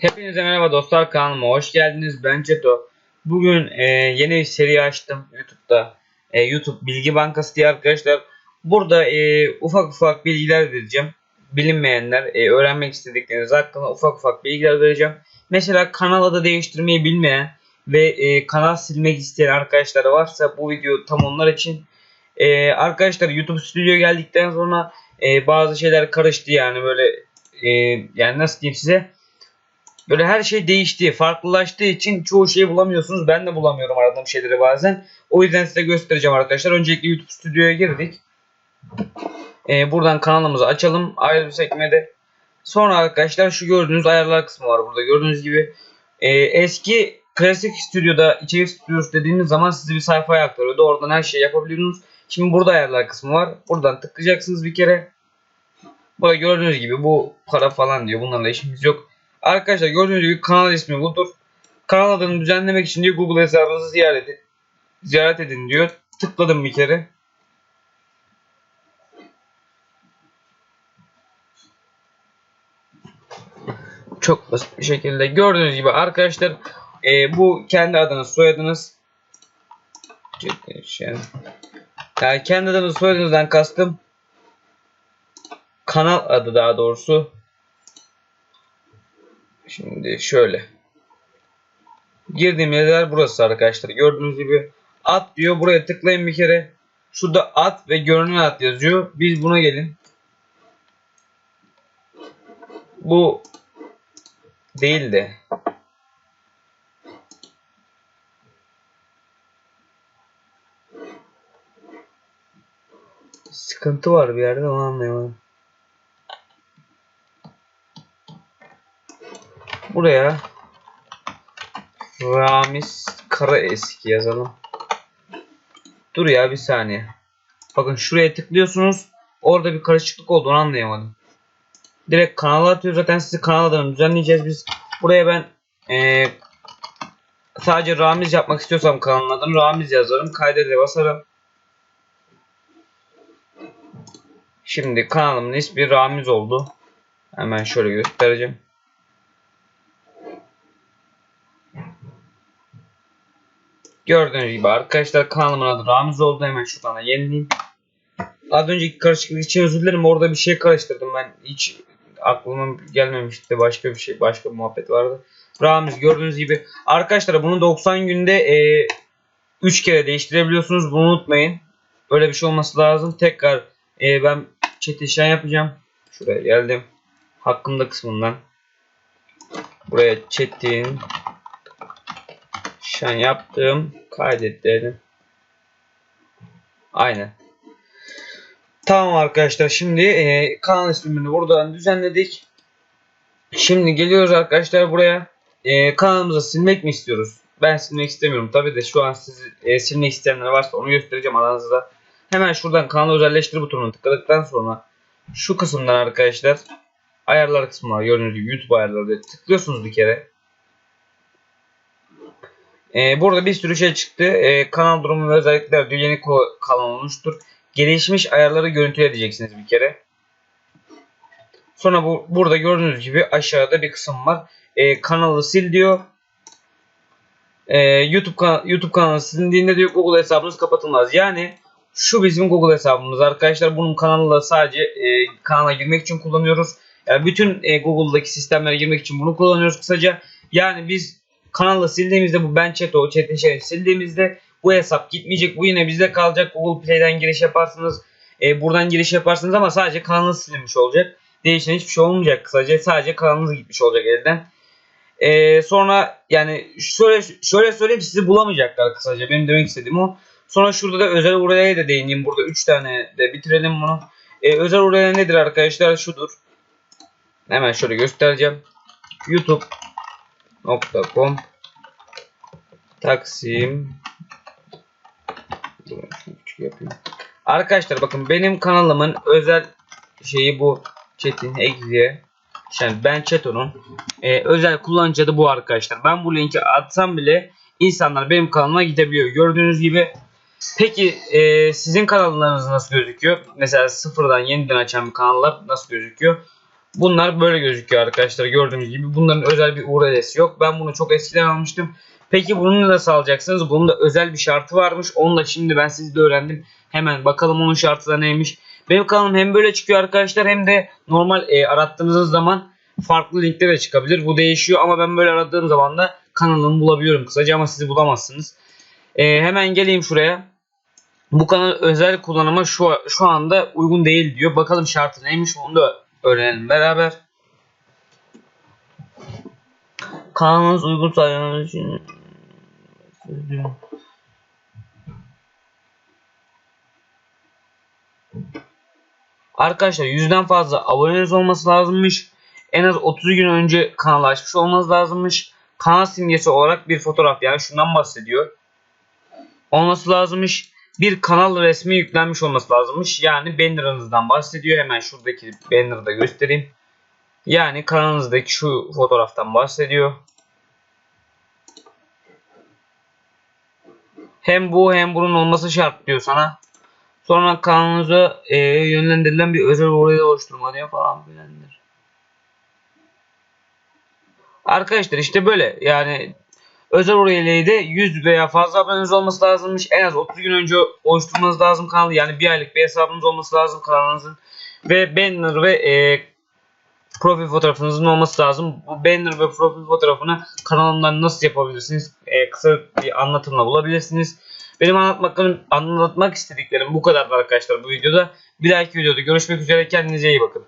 Hepinize merhaba dostlar kanalıma hoş geldiniz. Ben Çeto. Bugün e, yeni bir seri açtım YouTube'da. E, YouTube Bilgi Bankası diye arkadaşlar. Burada e, ufak ufak bilgiler vereceğim. Bilinmeyenler, e, öğrenmek istedikleriniz hakkında ufak ufak bilgiler vereceğim. Mesela kanal adı değiştirmeyi bilmeyen ve e, kanal silmek isteyen arkadaşlar varsa bu video tam onlar için. E, arkadaşlar YouTube Studio geldikten sonra e, bazı şeyler karıştı yani böyle e, yani nasıl diyeyim size Böyle her şey değişti, farklılaştığı için çoğu şeyi bulamıyorsunuz. Ben de bulamıyorum aradığım şeyleri bazen. O yüzden size göstereceğim arkadaşlar. Öncelikle YouTube Studio'ya girdik. Ee, buradan kanalımızı açalım. Ayrı sekmede. Sonra arkadaşlar şu gördüğünüz ayarlar kısmı var burada. Gördüğünüz gibi e, eski klasik stüdyoda içerik stüdyosu dediğiniz zaman sizi bir sayfaya aktarıyordu. Oradan her şeyi yapabiliyorsunuz. Şimdi burada ayarlar kısmı var. Buradan tıklayacaksınız bir kere. Burada gördüğünüz gibi bu para falan diyor. Bunlarla işimiz yok. Arkadaşlar gördüğünüz gibi kanal ismi budur. Kanal adını düzenlemek için diyor Google hesabınızı ziyaret edin, ziyaret edin diyor. Tıkladım bir kere. Çok basit bir şekilde gördüğünüz gibi arkadaşlar e, bu kendi adınız soyadınız yani kendi adınız soyadınızdan kastım kanal adı daha doğrusu Şimdi şöyle. Girdiğim yerler burası arkadaşlar. Gördüğünüz gibi at diyor. Buraya tıklayın bir kere. Şurada at ve görünen at yazıyor. Biz buna gelin. Bu değil de sıkıntı var bir yerde onu anlayamadım. Buraya Ramiz Kara Eski yazalım. Dur ya bir saniye. Bakın şuraya tıklıyorsunuz. Orada bir karışıklık olduğunu anlayamadım. Direkt kanala atıyor. Zaten sizi kanal adını düzenleyeceğiz biz. Buraya ben ee, sadece Ramiz yapmak istiyorsam kanalın adını Ramiz yazarım. Kaydede basarım. Şimdi kanalımın ismi Ramiz oldu. Hemen şöyle göstereceğim. Gördüğünüz gibi arkadaşlar kanalımın adı Ramiz oldu. Hemen şuradan da yenileyim. Az önceki karışıklık için özür dilerim. Orada bir şey karıştırdım ben. Hiç aklıma gelmemişti. Başka bir şey, başka bir muhabbet vardı. Ramiz gördüğünüz gibi. Arkadaşlar bunu 90 günde e, 3 kere değiştirebiliyorsunuz. Bunu unutmayın. Öyle bir şey olması lazım. Tekrar e, ben çetişen yapacağım. Şuraya geldim. Hakkında kısmından. Buraya Çetin Şan yaptım. Kaydet dedim. Aynen. Tamam arkadaşlar şimdi e, kanal ismini buradan düzenledik. Şimdi geliyoruz arkadaşlar buraya. E, kanalımıza silmek mi istiyoruz? Ben silmek istemiyorum. Tabi de şu an siz e, silmek isteyenler varsa onu göstereceğim aranızda. Hemen şuradan kanal özelleştir butonuna tıkladıktan sonra şu kısımdan arkadaşlar ayarlar kısmı var. Gördüğünüz gibi YouTube ayarları tıklıyorsunuz bir kere. Ee, burada bir sürü şey çıktı. Ee, kanal durumu ve özellikler diyor kanal olmuştur. Gelişmiş ayarları görüntüle edeceksiniz bir kere. Sonra bu burada gördüğünüz gibi aşağıda bir kısım var. Ee, kanalı sil diyor. Ee, YouTube kan YouTube kanalı silindiğinde diyor Google hesabınız kapatılmaz. Yani şu bizim Google hesabımız arkadaşlar. Bunun kanalında sadece e, kanala girmek için kullanıyoruz. Yani bütün e, Google'daki sistemlere girmek için bunu kullanıyoruz kısaca. Yani biz kanalı sildiğimizde bu ben chat o chat'in şeyini sildiğimizde bu hesap gitmeyecek. Bu yine bizde kalacak. Google Play'den giriş yaparsınız. E, buradan giriş yaparsınız ama sadece kanalınız silinmiş olacak. Değişen hiçbir şey olmayacak kısaca. Sadece kanalınız gitmiş olacak elden. E, sonra yani şöyle şöyle söyleyeyim sizi bulamayacaklar kısaca. Benim demek istediğim o. Sonra şurada da özel URL'ye de değineyim. Burada 3 tane de bitirelim bunu. E, özel URL nedir arkadaşlar? Şudur. Hemen şöyle göstereceğim. YouTube .com Taksim yapayım. Arkadaşlar bakın benim kanalımın özel şeyi bu Çetin Egzi'ye yani ben Çeton'un e, özel kullanıcı adı bu arkadaşlar. Ben bu linki atsam bile insanlar benim kanalıma gidebiliyor. Gördüğünüz gibi Peki e, sizin kanallarınız nasıl gözüküyor? Mesela sıfırdan yeniden açan bir kanallar nasıl gözüküyor? Bunlar böyle gözüküyor arkadaşlar gördüğünüz gibi. Bunların özel bir URL'si yok. Ben bunu çok eskiden almıştım. Peki bunu nasıl alacaksınız? Bunun da özel bir şartı varmış. Onu da şimdi ben sizde öğrendim. Hemen bakalım onun şartı da neymiş. Benim kanalım hem böyle çıkıyor arkadaşlar hem de normal e, arattığınız zaman farklı linkler de çıkabilir. Bu değişiyor ama ben böyle aradığım zaman da kanalımı bulabiliyorum kısaca ama sizi bulamazsınız. E, hemen geleyim şuraya. Bu kanal özel kullanıma şu, şu anda uygun değil diyor. Bakalım şartı neymiş onu da öğrenelim beraber. Kanalınız uygun sayılır için Arkadaşlar yüzden fazla aboneniz olması lazımmış. En az 30 gün önce kanalı açmış olmanız lazımmış. Kanal simgesi olarak bir fotoğraf yani şundan bahsediyor. Olması lazımmış. Bir kanal resmi yüklenmiş olması lazımmış. Yani banner'ınızdan bahsediyor. Hemen şuradaki banner'ı da göstereyim. Yani kanalınızdaki şu fotoğraftan bahsediyor. Hem bu hem bunun olması şart diyor sana. Sonra kanalınıza e, yönlendirilen bir özel oraya oluşturma diyor falan filandır. Arkadaşlar işte böyle yani özel oraya de 100 veya fazla aboneniz olması lazımmış. En az 30 gün önce oluşturmanız lazım kanalı. Yani bir aylık bir hesabınız olması lazım kanalınızın. Ve banner ve e, profil fotoğrafınızın olması lazım. Bu banner ve profil fotoğrafını kanalımdan nasıl yapabilirsiniz? E, kısa bir anlatımla bulabilirsiniz. Benim anlatmak, anlatmak istediklerim bu kadar arkadaşlar bu videoda. Bir dahaki videoda görüşmek üzere. Kendinize iyi bakın.